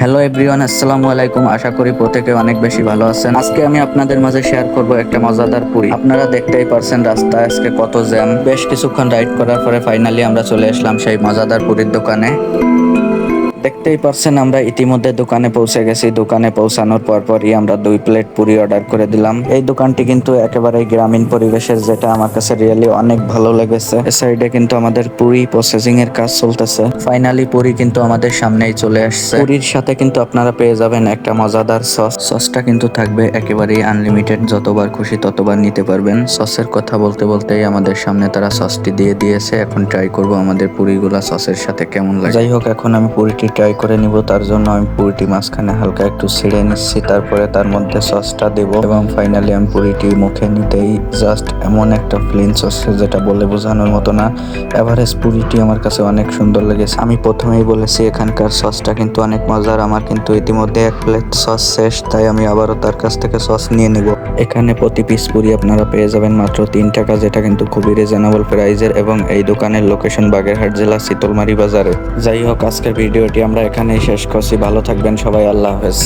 Hello everyone আসসালামু আলাইকুম আশা করি প্রত্যেকে অনেক বেশি ভালো আছেন। আজকে আমি আপনাদের মাঝে শেয়ার করব একটা মজাদার পুরি। আপনারা দেখতেই পারছেন রাস্তায় আজকে কত জ্যাম বেশ কিছুক্ষণ রাইড করার পরে ফাইনালি আমরা চলে আসলাম সেই মজাদার পুরীর দোকানে। দেখতেই পারছেন আমরা ইতিমধ্যে দোকানে পৌঁছে গেছি। দোকানে পৌঁছানোর পরপরই আমরা দুই প্লেট পুরি অর্ডার করে দিলাম। এই দোকানটি কিন্তু একেবারে গ্রামীণ পরিবেশের, যেটা আমার কাছে রিয়েলি অনেক ভালো লেগেছে। এ সাইডে কিন্তু আমাদের পুরি প্রসেসিং এর কাজ চলতেছে। ফাইনালি পুরি কিন্তু আমাদের সামনেই চলে আসছে। পুরির সাথে কিন্তু আপনারা পেয়ে যাবেন একটা মজাদার সস সসটা কিন্তু থাকবে একেবারেই আনলিমিটেড যতবার খুশি ততবার নিতে পারবেন। সসের কথা বলতে বলতেই আমাদের সামনে তারা সসটি দিয়ে দিয়েছে। এখন ট্রাই করব আমাদের পুরিগুলা সসের সাথে কেমন লাগে। যাই হোক, এখন আমি পুরিটি ট্রাই করে নিব, তার জন্য আমি পুরিটি মাঝখানে হালকা একটু ছিঁড়ে নিচ্ছি, তারপরে তার মধ্যে সসটা দেব এবং ফাইনালি আমি পুরিটি মুখে নিতেই জাস্ট এমন একটা প্লেন সস যেটা বলে বোঝানোর মতো না। এভারেজ পুরিটি আমার কাছে অনেক সুন্দর লেগেছে। আমি প্রথমেই বলেছি এখানকার সসটা কিন্তু অনেক মজার, আমার কিন্তু ইতিমধ্যে এক প্লেট সস শেষ, তাই আমি আবারও তার কাছ থেকে সস নিয়ে নিব। এখানে প্রতি পিস পুরি আপনারা পেয়ে যাবেন মাত্র তিন টাকা, যেটা কিন্তু খুবই রিজনেবল প্রাইজের এবং এই দোকানের লোকেশন বাগেরহাট জেলা শীতলমারি বাজারে। যাই হোক, আজকের ভিডিওটি আমরা এখানেই শেষ করছি। ভালো থাকবেন সবাই আল্লাহ হাফেজ।